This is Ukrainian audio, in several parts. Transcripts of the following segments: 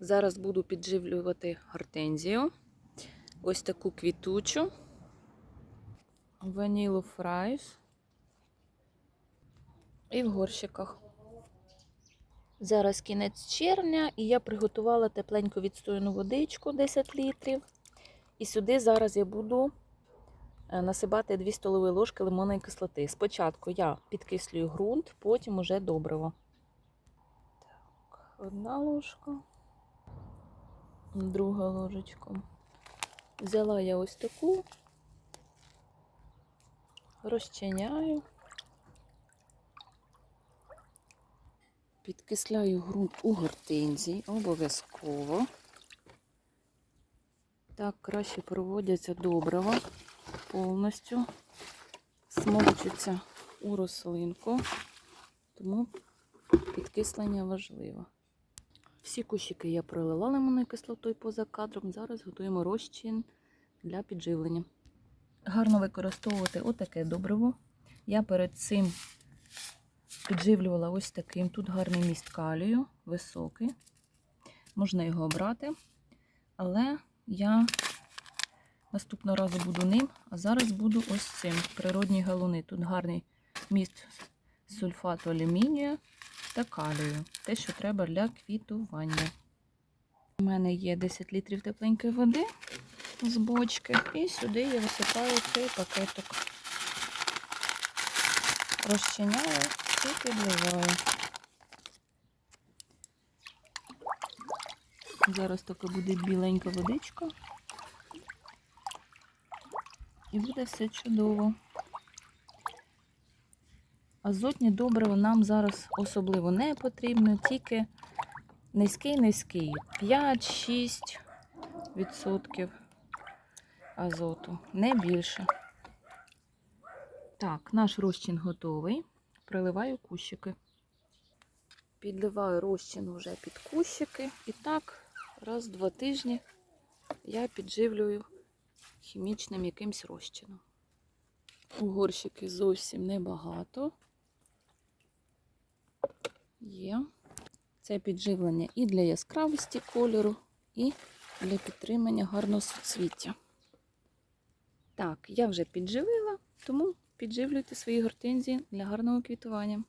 Зараз буду підживлювати гортензію. Ось таку квітучу. Ванілу фрайс. І в горщиках. Зараз кінець червня, і я приготувала тепленьку відстояну водичку 10 літрів. І сюди зараз я буду е, насипати 2 столові ложки лимонної кислоти. Спочатку я підкислюю ґрунт, потім уже добриво. Так, одна ложка, друга ложечка. Взяла я ось таку, розчиняю. Підкисляю ґрунт у гортензії, обов'язково. Так краще проводяться добрива повністю, смокчуться у рослинку, тому підкислення важливо. Всі кущики я пролила лимонною кислотою поза кадром. Зараз готуємо розчин для підживлення. Гарно використовувати отаке добриво. Я перед цим підживлювала ось таким. Тут гарний міст калію, високий. Можна його обрати. Але я наступного разу буду ним, а зараз буду ось цим. Природні галуни. Тут гарний міст сульфату алюмінію та калію. Те, що треба для квітування. У мене є 10 літрів тепленької води з бочки. І сюди я висипаю цей пакетик. Розчиняю і підливаю. Зараз така буде біленька водичка. І буде все чудово. Азотні добрива нам зараз особливо не потрібно, тільки низький-низький 5-6 відсотків азоту, не більше. Так, наш розчин готовий. Приливаю кущики. Підливаю розчин вже під кущики. І так, раз два тижні я підживлюю хімічним якимсь розчином. У горщики зовсім небагато. Є. Це підживлення і для яскравості кольору, і для підтримання гарного суцвіття. Так, я вже підживила, тому підживлюйте свої гортензії для гарного квітування.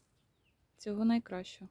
Цього найкращого.